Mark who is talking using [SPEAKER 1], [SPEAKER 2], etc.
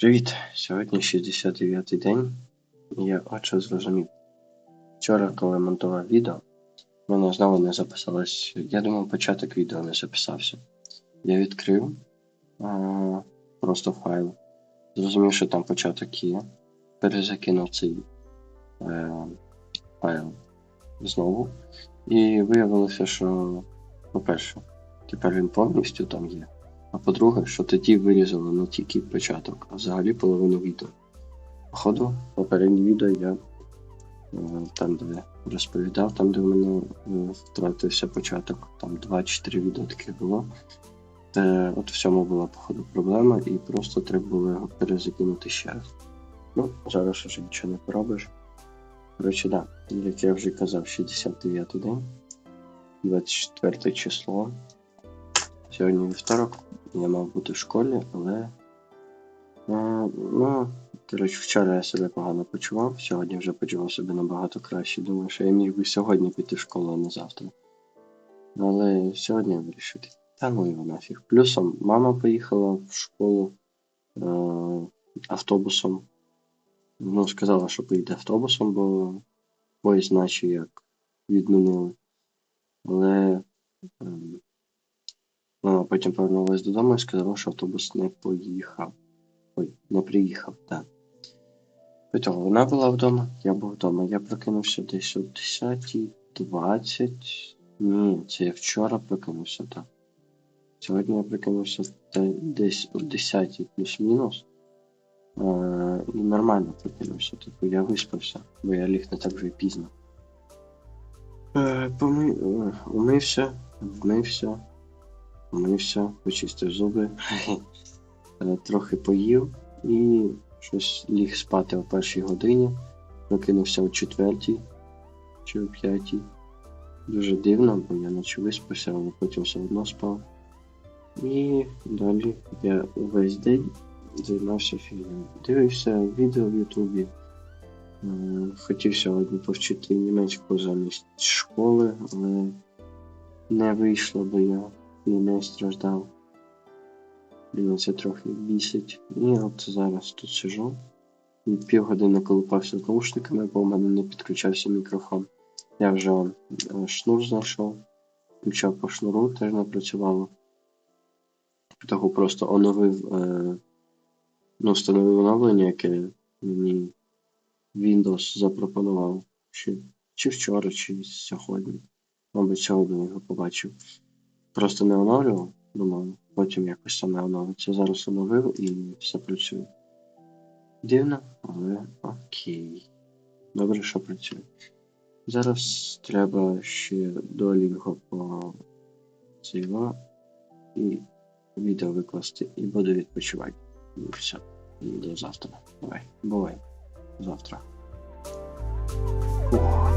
[SPEAKER 1] Привіт! Сьогодні 69-й день, і я от що зрозумів. Вчора, коли монтував відео, в мене знову не записалось. Я думав, початок відео не записався. Я відкрив а, просто файл. Зрозумів, що там початок є. Перезакинув цей е, файл знову. І виявилося, що, по-перше, тепер він повністю там є. А по-друге, що тоді вирізали не тільки початок, а взагалі половину відео. Походу, попереднє відео я е, там, де розповідав, там, де в мене е, втратився початок, там 2-4 відео таких було. Те, от в цьому була, походу, проблема, і просто треба було його перезакинути ще раз. Ну, зараз вже нічого не поробиш. Коротше, да, як я вже казав, 69 день, 24 число. Сьогодні вівторок, я мав бути в школі, але. Е, ну, коротше, вчора я себе погано почував, сьогодні вже почував себе набагато краще. Думаю, що я міг би сьогодні піти в школу, а не завтра. Але сьогодні я вирішив. Та ну його нафіг. Плюсом мама поїхала в школу е, автобусом. Ну, сказала, що поїде автобусом, бо поїзд наче як відмінили. Але. ем, потім повернулася додому і сказала, що автобус не поїхав. Ой, не приїхав, так. Потім вона була вдома, я був вдома. Я прокинувся десь о 10.20. Ні, це я вчора прокинувся, так. Сьогодні я прокинувся десь о 10 плюс-мінус. Е, і нормально прокинувся. Типу я виспався, бо я ліг не так вже пізно. Е, поми... е, Умився, вмився, умився, почистив зуби, е, трохи поїв і щось ліг спати о першій годині, прокинувся о четвертій чи о п'ятій. Дуже дивно, бо я наче виспався, але потім все одно спав. І далі я увесь день займався фігнею. Дивився відео в Ютубі. Е, Хотів сьогодні повчити німецьку замість школи, але не вийшло, бо я не страждав. Мене це трохи бісить. І от зараз тут сижу. І півгодини колупався з наушниками, бо в мене не підключався мікрофон. Я вже е, шнур знайшов, включав по шнуру, теж не працювало. Того просто оновив, е, ну, встановив оновлення, яке мені Windows запропонував чи, чи вчора, чи сьогодні. Мабуть, сьогодні його побачив. Просто не оновлював, думав, потім якось саме оновиться. Зараз оновив і все працює. Дивно, але окей. Добре, що працює. Зараз треба ще долінго по цього і відео викласти, і буду відпочивати. І все. До завтра. Давай, бувай. Завтра. Фух.